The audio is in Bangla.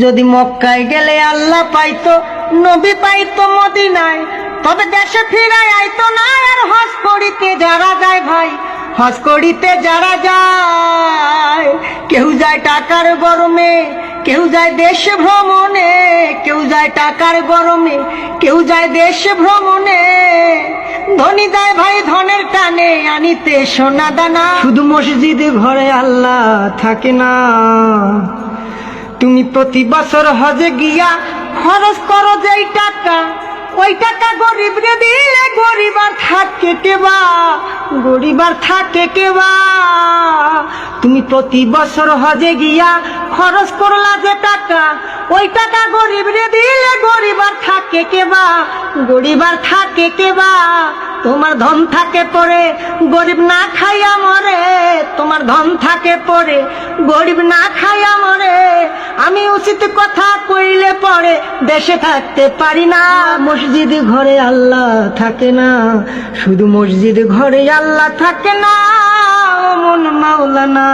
যদি মক্কায় গেলে আল্লাহ পাইতো, নবী পাইতো মদিনায়, তবে দেশে ফিরাই আইতো না, আর হজ করিতে যারা যায় ভাই। হজ করিতে যারা যায়, কেউ যায় টাকার গরমে, কেউ যায় দেশ ভ্রমণে, কেউ যায় টাকার গরমে, কেউ যায় দেশ ভ্রমণে। ধনী যায় ভাই ধনের টানে, আনিতে সোনা দানা। শুধু মসজিদে ঘরে আল্লাহ থাকে না। তুমি প্রতি বছর হজে গিয়া খরচ করো যেই টাকা, ওই টাকা গরিব রে দিলে গরিব আর থাকে কেবা গরিব আর থাকে কেবা তুমি প্রতি বছর হজে গিয়া খরচ করলা যে টাকা, ওই টাকা গরিব রে দিলে গরিব আর থাকে কেবা গরিব আর থাকে কেবা তোমার ধন থাকে পরে গরিব না খাইয়া মরে, তোমার ধন থাকে পরে গরিব না খাইয়া উচিত কথা কইলে পরে দেশে থাকতে পারি না। মসজিদ ঘরে আল্লাহ থাকে না। শুধু মসজিদ ঘরে আল্লাহ থাকে না, মন মাওলানা।